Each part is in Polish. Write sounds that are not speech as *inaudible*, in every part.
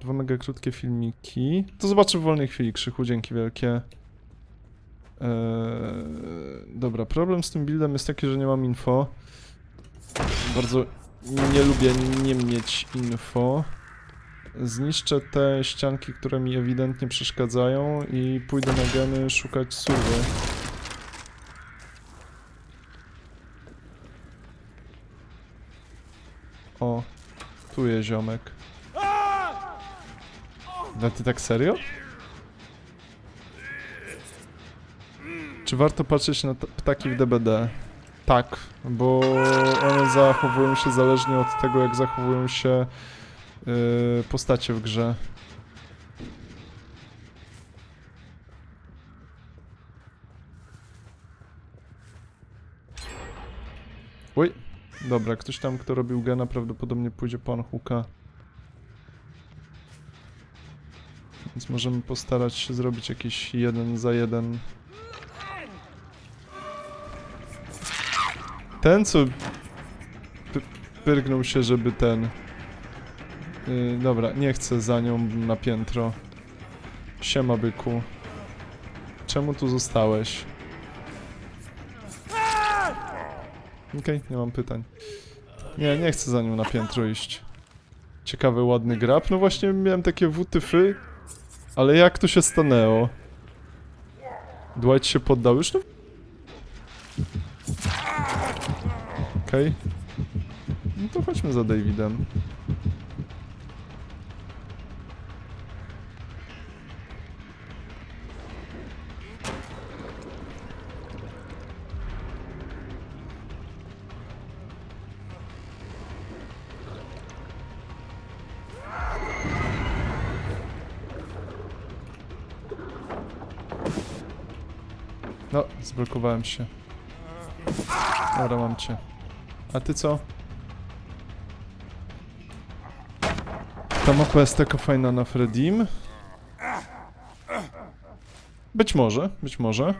Dwa mega krótkie filmiki. To zobaczę w wolnej chwili, Krzychu, dzięki wielkie. Eee, dobra, problem z tym buildem jest taki, że nie mam info. Bardzo nie lubię nie mieć info. Zniszczę te ścianki, które mi ewidentnie przeszkadzają i pójdę na geny szukać surwy. O, tu jest ziomek. Ale ty tak serio? Czy warto patrzeć na ptaki w DBD? Tak, bo one zachowują się zależnie od tego, jak zachowują się yy, postacie w grze. Oj, dobra, ktoś tam, kto robił gena, prawdopodobnie pójdzie po Anhuka. Więc możemy postarać się zrobić jakiś jeden za jeden. Ten, co py- pyrgnął się, żeby ten... Yy, dobra, nie chcę za nią na piętro. Siema, byku. Czemu tu zostałeś? Okej, nie mam pytań. Nie, nie chcę za nią na piętro iść. Ciekawy, ładny grab. No właśnie miałem takie wutyfy, ale jak to się stanęło? Dwight się poddał już? No. Okej. No to chodźmy za Davidem. No, zblokowałem się. Dobra, mam cię. A ty co? Ta mapa jest taka fajna na Fredim. Być może, być może.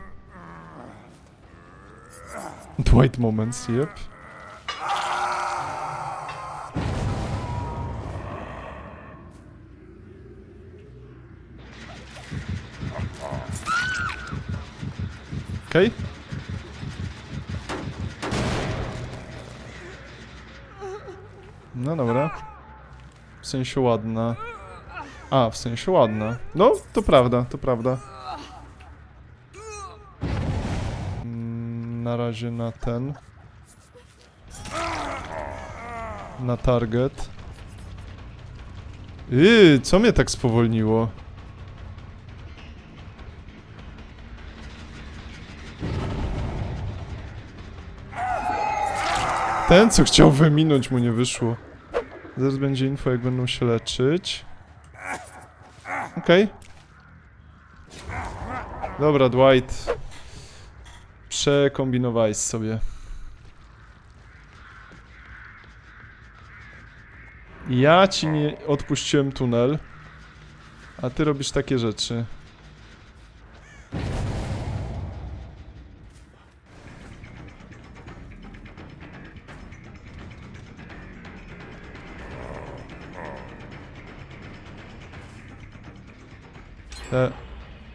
Dwight Moments, yep. Okej. No dobra. W sensie ładna. A, w sensie ładna. No, to prawda, to prawda. Mm, Na razie na ten. Na target. Yy, co mnie tak spowolniło? Ten, co chciał wyminąć, mu nie wyszło. Zaraz będzie info, jak będą się leczyć. Okej. Dobra, Dwight. Przekombinowałeś sobie. Ja ci nie odpuściłem tunel, a ty robisz takie rzeczy. Uh,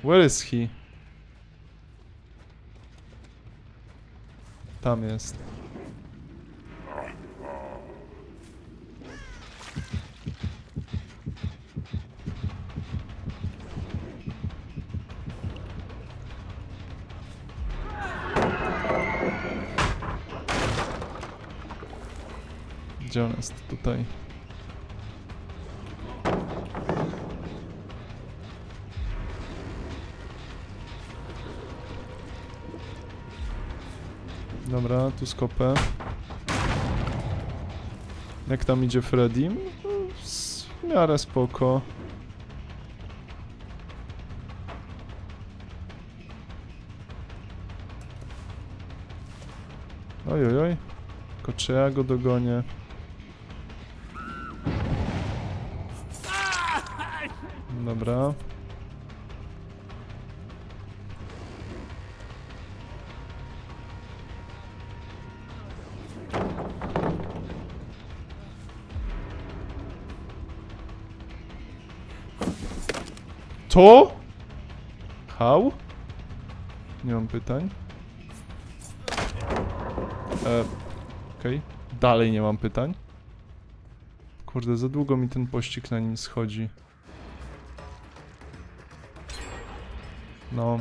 where is he? Tam jest. Gdzie on jest? Tutaj. Dobra, tu skopę. Jak tam idzie Freddy? S- W miarę spoko. Oj, oj, oj. Tylko czy ja go dogonię? Dobra. To? How? Nie mam pytań. E, Okej. Dalej nie mam pytań. Kurde, za długo mi ten pościg na nim schodzi. No.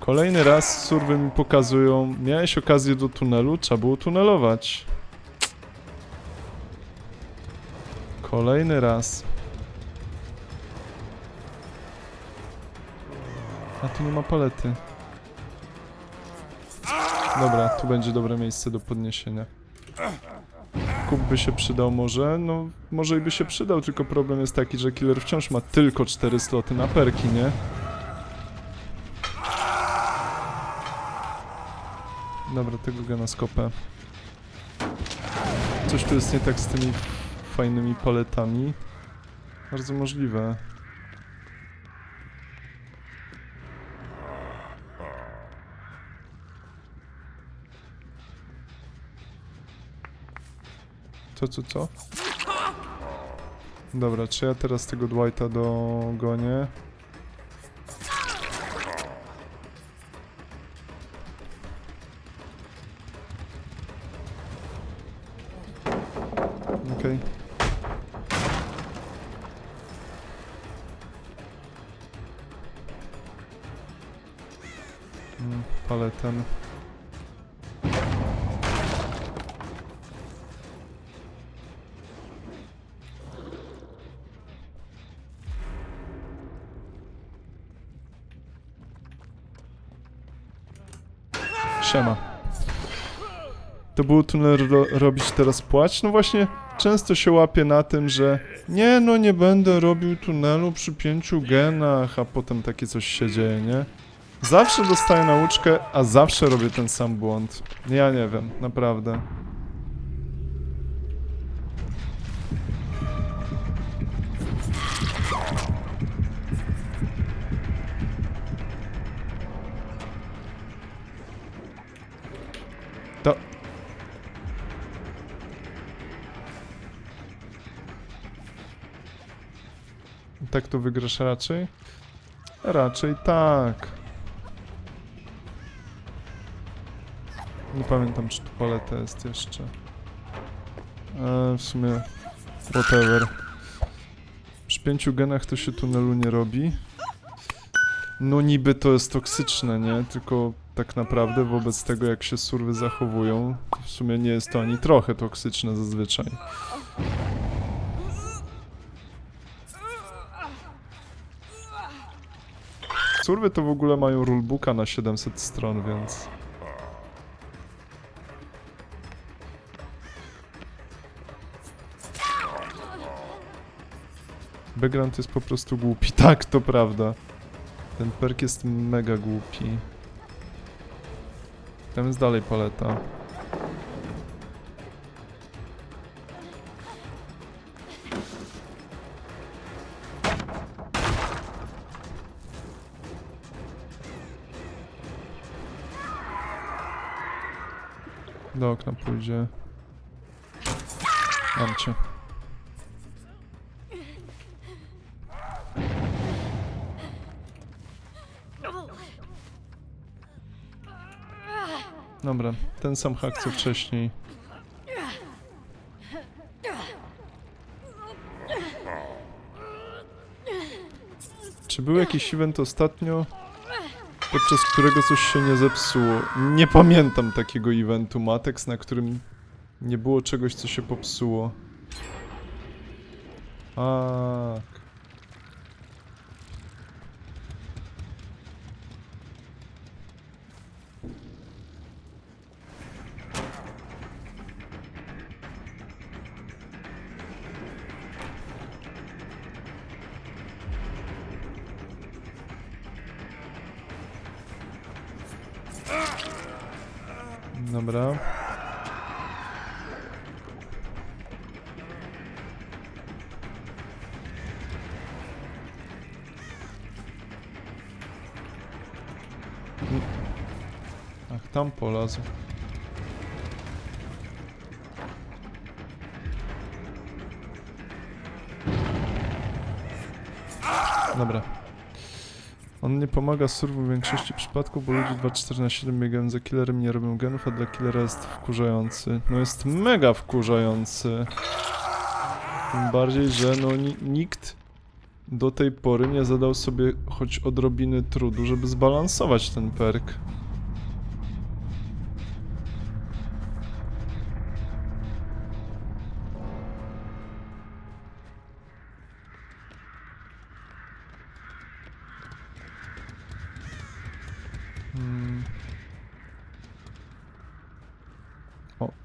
Kolejny raz surwy mi pokazują. Miałeś okazję do tunelu, trzeba było tunelować. Kolejny raz. Tu nie ma palety. Dobra, tu będzie dobre miejsce do podniesienia. Kup by się przydał może, no może i by się przydał, tylko problem jest taki, że killer wciąż ma tylko 4 sloty na perki, nie? Dobra, tego gana. Coś tu jest nie tak z tymi fajnymi paletami. Bardzo możliwe. Co, co, co? Dobra, czy ja teraz tego Dwighta dogonię? Okej. Mm, Paletem. Siema. To było tunel ro robić teraz płać? No właśnie, często się łapię na tym, że nie no, nie będę robił tunelu przy pięciu genach, a potem takie coś się dzieje, nie? Zawsze dostaję nauczkę, a zawsze robię ten sam błąd. Ja nie wiem, naprawdę. Tak to wygrasz raczej? Raczej tak. Nie pamiętam, czy tu paleta jest jeszcze. E, w sumie... Whatever. Przy pięciu genach to się tunelu nie robi. No niby to jest toksyczne, nie? Tylko tak naprawdę wobec tego, jak się surwy zachowują, w sumie nie jest to ani trochę toksyczne zazwyczaj. Surwy to w ogóle mają rulebooka na 700 stron, więc... Background jest po prostu głupi. *laughs* Tak, to prawda. Ten perk jest mega głupi. Tam jest dalej paleta. Do okna pójdzie. Mam cię. Dobra, ten sam hak co wcześniej. Czy był jakiś event ostatnio, podczas którego coś się nie zepsuło? Nie pamiętam takiego eventu Matex, na którym nie było czegoś, co się popsuło. Tak. Dobra. Ach, tam polazł. Dobra. On nie pomaga surwu w większości przypadków, bo ludzie 2.4 na 7 biegają za killerem, nie robią genów, a dla killera jest wkurzający. No jest mega wkurzający. Tym bardziej, że no ni nikt do tej pory nie zadał sobie choć odrobiny trudu, żeby zbalansować ten perk.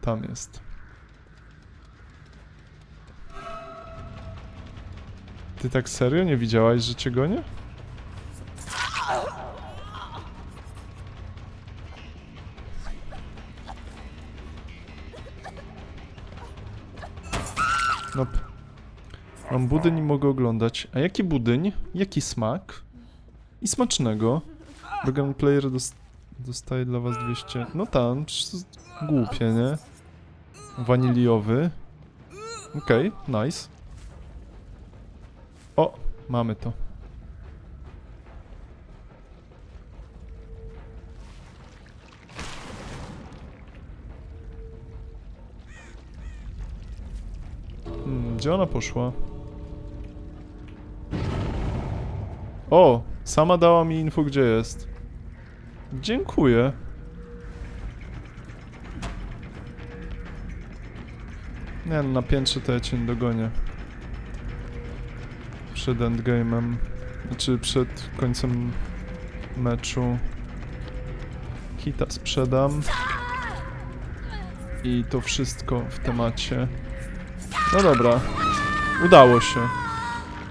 Tam jest. Ty tak serio nie widziałaś, że cię gonię? Nope. Mam budyń i mogę oglądać. A jaki budyń? Jaki smak? I smacznego. Logan Player dos dostaje dla was 200... No tam, głupie, nie? Waniliowy. Okej, nice. O, mamy to. Hmm, gdzie ona poszła? O, sama dała mi info, gdzie jest. Dziękuję. Nie no, na piętrze to ja cię nie dogonię. Przed endgame'em. Znaczy przed końcem meczu. Hita sprzedam. I to wszystko w temacie. No dobra. Udało się.